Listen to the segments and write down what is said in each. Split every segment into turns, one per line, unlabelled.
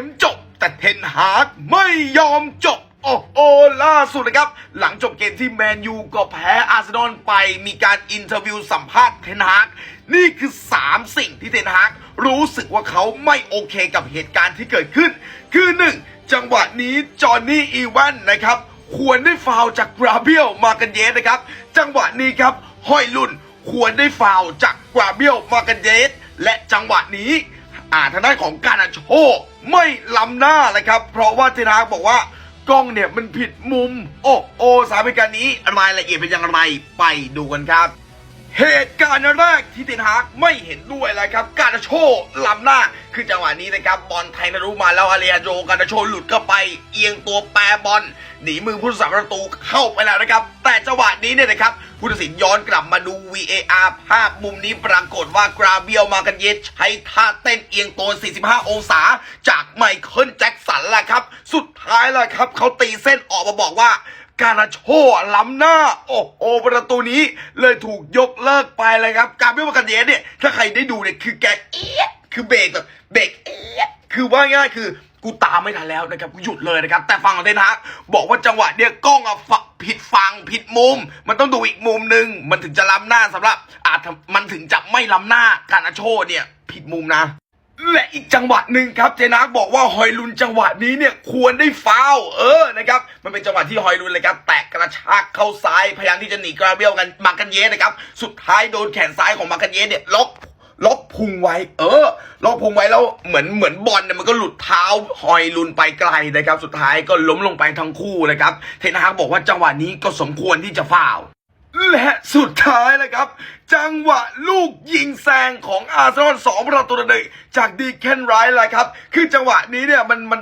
มจบ แต่เทนฮากไม่ยอมจบ โอ้โหล่าสุดนะครับ หลังจบเกมที่แมนยูก็แพ้อาร์เซนอลไปมีการอินเทอร์วิวสัมภาษณ์เทนฮากนี่คือ 3 สิ่งที่เทนฮากรู้สึกว่าเขาไม่โอเคกับเหตุการณ์ที่เกิดขึ้น คือ 1 จังหวะนี้จอห์นนี่อีวานนะครับควรได้ฟาวจากกราเบียลมากันเยสนะครับ จังหวะนี้ครับห้อยลุ่นควรได้ฟาวจากกราเบียลมากันเยสและจังหวะนี้อ่าทางด้านของการาโช ไม่ล้ำหน้าเลยครับ เพราะว่าเทนฮากบอกว่ากล้องเนี่ยมันผิดมุม โอ้โอสามเหตุการณ์นี้รายละเอียดเป็นอย่างไรไปดูกันครับ เหตุ การณ์แรกที่เทนฮากไม่เห็นด้วยเลยครับ การาโชล้ำหน้า คือจังหวะนี้นะครับบอลไทยนารุมาแล้วอาเรียโจการาโชหลุดเข้าไป เอียงตัวแปรบอลหนีมือผู้รักษาประตูเข้าไปแล้วนะครับ แต่จังหวะนี้เนี่ยนะครับผู้ตัดสินย้อนกลับมาดู VAR ภาพมุมนี้ปรากฏว่ากราเบียวมากันเยสใช้ท่าเต้นเอียงตัว 45 องศา จากไมเคิลแจ็คสันแหละครับ สุดท้ายแล้วครับเขาตีเส้นออกมาบอกว่า การาโชล้ำหน้า โอ้โหประตูนี้เลยถูกยกเลิกไปเลยครับ การไม่มากันเยสเนี่ย ถ้าใครได้ดูเนี่ย คือแกเอี๊ยดคือเบรกแบบเบรกเอี๊ยดคือว่าง่ายคือกูตามไม่ทันแล้วนะครับกูหยุดเลยนะครับ แต่ฟังของเทนฮากบอกว่าจังหวะเนี่ยกล้องอะฟะผิดฟังผิดมุม มันต้องดูอีกมุมหนึ่งมันถึงจะล้ำหน้าสำหรับอาจมันถึงจะไม่ล้ำหน้าการาโชเนี่ยผิดมุมนะ และอีกจังหวะหนึ่งครับเจนักบอกว่าฮอยลุนจังหวะนี้เนี่ยควรได้ฟาวเออนะครับมันเป็นจังหวะที่ฮอยลุนเลยครับแตะกระชากเข้าซ้ายพยายามที่จะหนีกราเบียลกันมากันเยสนะครับสุดท้ายโดนแขนซ้ายของมากันเยสเนี่ยล็อกล็อกพุงไว้ เออ ล็อกพุงไว้แล้วเหมือนเหมือนบอลเนี่ยมันก็หลุดเท้าฮอยลุนไปไกลนะครับ สุดท้ายก็ล้มลงไปทั้งคู่นะครับ เทนฮากบอกว่าจังหวะนี้ก็สมควรที่จะฟาวและสุดท้ายนะครับ จังหวะลูกยิงแซงของอาร์เซนอลสองประตูต่อหนึ่งจากดีเคนไรท์แหละครับ คือจังหวะนี้เนี่ยมันมัน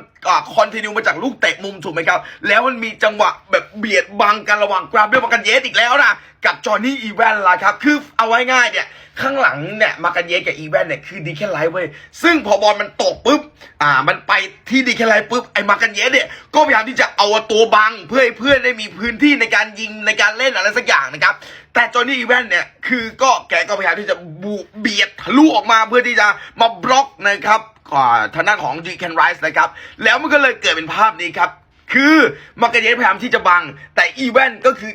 คอนติเนียมาจากลูกเตะมุมถูกไหมครับ แล้วมันมีจังหวะแบบเบียดบังกันระหว่างกราเบลมากันเยสอีกแล้วนะกับจอห์นนี่อีแวนล่ะครับ คือเอาไว้ง่ายเนี่ย ข้างหลังเนี่ยมากันเยสกับอีแวนเนี่ยคือดีแคนไลท์เว้ย ซึ่งพอบอลมันตกปุ๊บ อ่า มันไปที่ดีแคนไลท์ปุ๊บ ไอ้มากันเยสเนี่ยก็พยายามที่จะเอาตัวบังเพื่อให้เพื่อนได้มีพื้นที่ในการยิงในการเล่นอะไรสักอย่างนะครับ แต่จอห์นนี่อีแวนเนี่ย คือก็แกก็พยายามที่จะบูเบียดทะลุออกมาเพื่อที่จะมาบล็อกนะครับอ่าทางด้านของดีแคนไรส์นะครับ แล้วมันก็เลยเกิดเป็นภาพนี้ครับ คือมากันเยสพยายามที่จะบัง แต่อีแวนก็คือ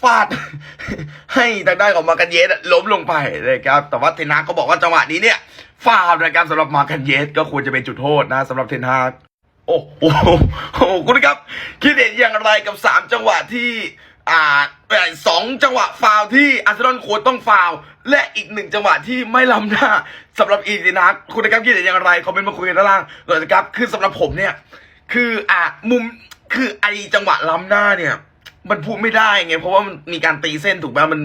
ฟาดให้ทางด้านของมากันเยสอะล้มลงไปนะครับ แต่ว่าเทนฮากก็บอกว่าจังหวะนี้เนี่ยฟาวล์นะครับสำหรับมากันเยสก็ควรจะเป็นจุดโทษนะสำหรับเทนฮากโอโหโอ้โหคุณครับ คิดเห็นอย่างไรกับ 3 จังหวะที่ อ่าสองจังหวะฟาวที่อาร์เซนอลควรต้องฟาวและอีกหนึ่งจังหวะที่ไม่ล้ำหน้าสำหรับอีทีนักคุณนะครับคิดเห็นอย่างไรคอมเมนต์มาคุยกันด้านล่างเลยนะครับคือสำหรับผมเนี่ย คืออะมุมคือไอจังหวะล้ำหน้าเนี่ย มันพูดไม่ได้ไงเพราะว่ามันมีการตีเส้นถูกไหมมัน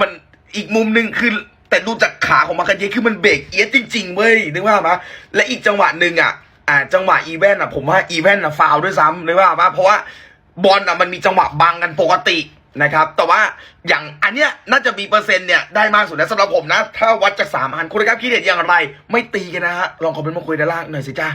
มันอีกมุมหนึ่งคือแต่ดูจากขาของมากันเยคือมันเบรกเอียดจริงๆเว้ยนึกว่าปะและอีกจังหวะหนึ่งอะอ่าจังหวะอีเวนอะผมว่าอีเวนอะฟาวด้วยซ้ำนึกว่าปะเพราะว่า บอลอะมันมีจังหวะบังกันปกตินะครับ แต่ว่าอย่างอันเนี้ยน่าจะมีเปอร์เซ็นต์เนี่ยได้มากสุดนะสำหรับผมนะ ถ้าวัดจากสามอันคุณครับคิดเห็นอย่างไร ไม่ตีกันนะฮะลองคอมเมนต์มาคุยด้านล่างหน่อยสิจ้า